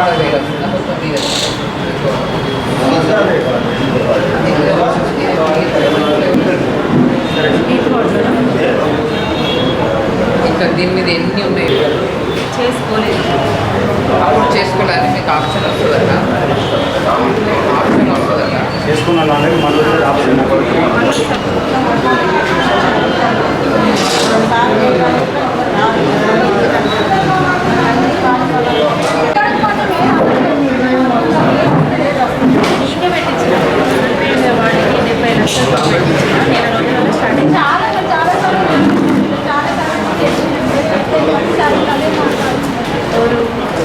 Water ఇంకా దీని మీద ఎన్ని ఉన్నాయి? చేసుకోలేదు. అప్పుడు చేసుకోవడానికి మీకు ఆప్షన్ వస్తుందట ఆప్షన్ వస్తుందట చేసుకున్నాను ఆప్షన్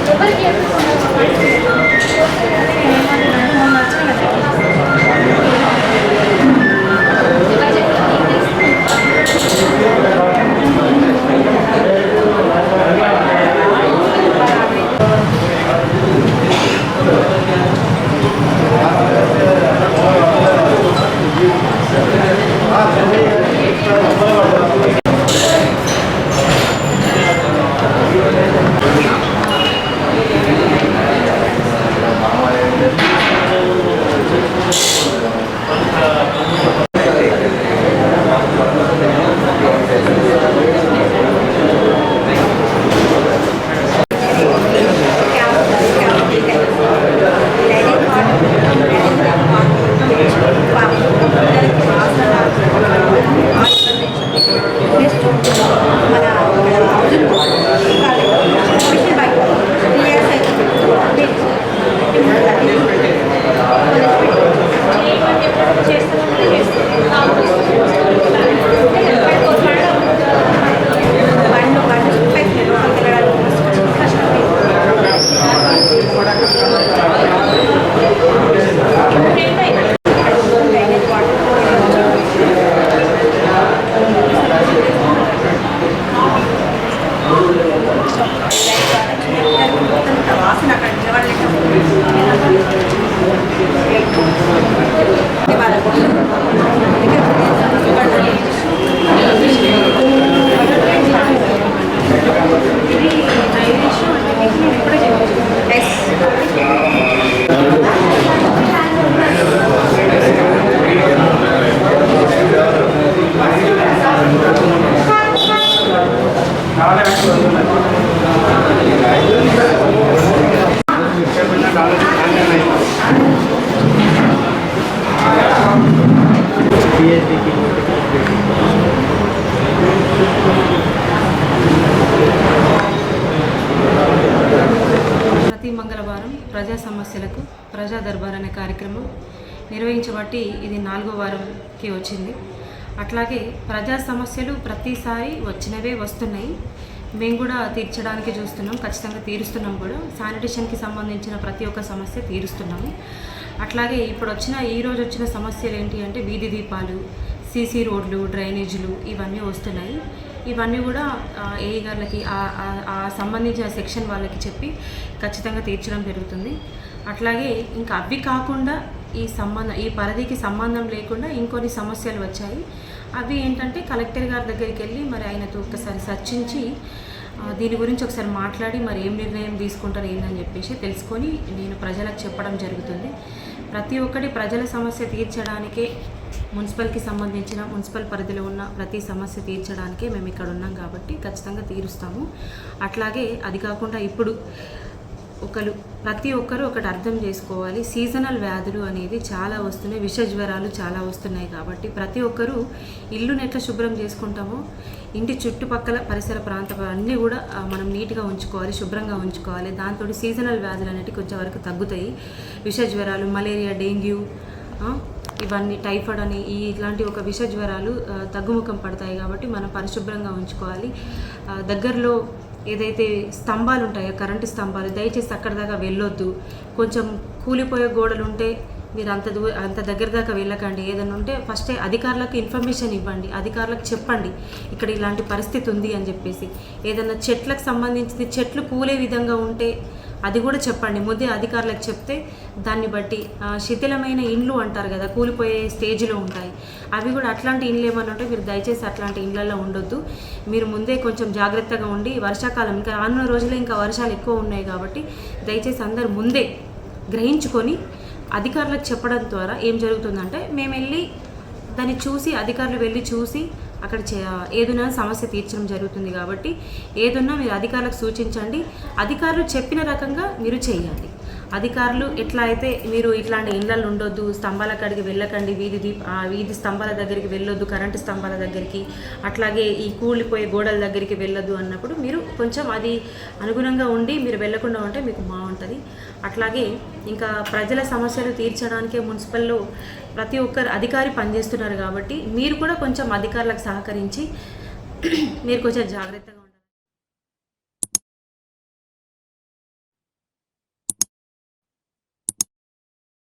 డెబ్బై లక్షలు వాసన ప్రతి మంగళవారం ప్రజా సమస్యలకు ప్రజా దర్బార్ అనే కార్యక్రమం నిర్వహించబట్టి ఇది నాలుగో వారంకి వచ్చింది. అట్లాగే ప్రజా సమస్యలు ప్రతిసారి వచ్చినవే వస్తున్నాయి. మేము కూడా తీర్చడానికి చూస్తున్నాం ఖచ్చితంగా తీరుస్తున్నాం కూడా. శానిటేషన్కి సంబంధించిన ప్రతి ఒక్క సమస్య తీరుస్తున్నాము. అట్లాగే ఇప్పుడు వచ్చిన ఈ రోజు వచ్చిన సమస్యలు ఏంటి అంటే వీధి దీపాలు సీసీ రోడ్లు డ్రైనేజీలు ఇవన్నీ వస్తున్నాయి. ఇవన్నీ కూడా ఏ గారికి ఆ- సంబంధించిన సెక్షన్ వాళ్ళకి చెప్పి ఖచ్చితంగా తీర్చడం జరుగుతుంది. అట్లాగే ఇంకా అవి కాకుండా ఈ సంబంధం ఈ పరిధికి సంబంధం లేకుండా ఇంకొన్ని సమస్యలు వచ్చాయి. అవి ఏంటంటే కలెక్టర్ గారి దగ్గరికి వెళ్ళి మరి ఆయనతో ఒకసారి చర్చించి దీని గురించి ఒకసారి మాట్లాడి మరి ఏం నిర్ణయం తీసుకుంటారు ఏందని చెప్పేసి తెలుసుకొని నేను ప్రజలకు చెప్పడం జరుగుతుంది. ప్రతి ఒక్కటి ప్రజల సమస్య తీర్చడానికే మున్సిపల్కి సంబంధించిన మున్సిపల్ పరిధిలో ఉన్న ప్రతి సమస్య తీర్చడానికే మేము ఇక్కడ ఉన్నాం కాబట్టి ఖచ్చితంగా తీరుస్తాము. అట్లాగే అది కాకుండా ఇప్పుడు ఒకరు ప్రతి ఒక్కరూ ఒకటి అర్థం చేసుకోవాలి. సీజనల్ వ్యాధులు అనేది చాలా వస్తున్నాయి. విష జ్వరాలు చాలా వస్తున్నాయి కాబట్టి ప్రతి ఒక్కరూ ఇల్లుని ఎట్లా శుభ్రం చేసుకుంటామో ఇంటి చుట్టుపక్కల పరిసర ప్రాంతం అన్నీ కూడా మనం నీట్గా ఉంచుకోవాలి శుభ్రంగా ఉంచుకోవాలి. దాంతో సీజనల్ వ్యాధులు అనేవి కొంచెం వరకు తగ్గుతాయి. విష జ్వరాలు మలేరియా డెంగ్యూ ఇవన్నీ టైఫాయిడ్ అని ఈ ఇట్లాంటి ఒక విష జ్వరాలు తగ్గుముఖం పడతాయి కాబట్టి మనం పరిశుభ్రంగా ఉంచుకోవాలి. దగ్గరలో ఏదైతే స్తంభాలు ఉంటాయో కరెంటు స్తంభాలు దయచేసి అక్కడ దాకా వెళ్ళొద్దు. కొంచెం కూలిపోయే గోడలు ఉంటే మీరు అంత దూ అంత దగ్గర దాకా వెళ్ళకండి. ఏదైనా ఉంటే ఫస్టే అధికారులకు ఇన్ఫర్మేషన్ ఇవ్వండి. అధికారులకు చెప్పండి ఇక్కడ ఇలాంటి పరిస్థితి ఉంది అని చెప్పేసి. ఏదైనా చెట్లకు సంబంధించింది చెట్లు కూలే విధంగా ఉంటే అది కూడా చెప్పండి. ముందే అధికారులకు చెప్తే దాన్ని బట్టి శిథిలమైన ఇండ్లు అంటారు కదా కూలిపోయే స్టేజ్లో ఉంటాయి. అవి కూడా అట్లాంటి ఇండ్లు ఏమన్నా ఉంటే మీరు దయచేసి అట్లాంటి ఇండ్లలో ఉండొద్దు. మీరు ముందే కొంచెం జాగ్రత్తగా ఉండి వర్షాకాలం ఇంకా రానున్న రోజుల్లో ఇంకా వర్షాలు ఎక్కువ ఉన్నాయి కాబట్టి దయచేసి అందరు ముందే గ్రహించుకొని అధికారులకు చెప్పడం ద్వారా ఏం జరుగుతుందంటే మేము వెళ్ళి దాన్ని చూసి అధికారులు వెళ్ళి చూసి అక్కడ చే ఏదైనా సమస్య తీర్చడం జరుగుతుంది కాబట్టి ఏదన్నా మీరు అధికారులకు సూచించండి. అధికారులు చెప్పిన రకంగా మీరు చేయాలి. అధికారులు ఎట్లా అయితే మీరు ఇట్లాంటి ఇళ్ళల్లో ఉండొద్దు స్తంభాల కాడికి వెళ్ళకండి వీధి దీప వీధి స్తంభాల దగ్గరికి వెళ్ళొద్దు కరెంటు స్తంభాల దగ్గరికి అట్లాగే ఈ కూలిపోయే గోడల దగ్గరికి వెళ్ళొద్దు అన్నప్పుడు మీరు కొంచెం అది అనుగుణంగా ఉండి మీరు వెళ్ళకుండా ఉంటే మీకు బాగుంటుంది. అట్లాగే ఇంకా ప్రజల సమస్యలు తీర్చడానికే మున్సిపల్లో ప్రతి ఒక్కరు అధికారి పనిచేస్తున్నారు కాబట్టి మీరు కూడా కొంచెం అధికారులకు సహకరించి మీరు కొంచెం జాగ్రత్తగా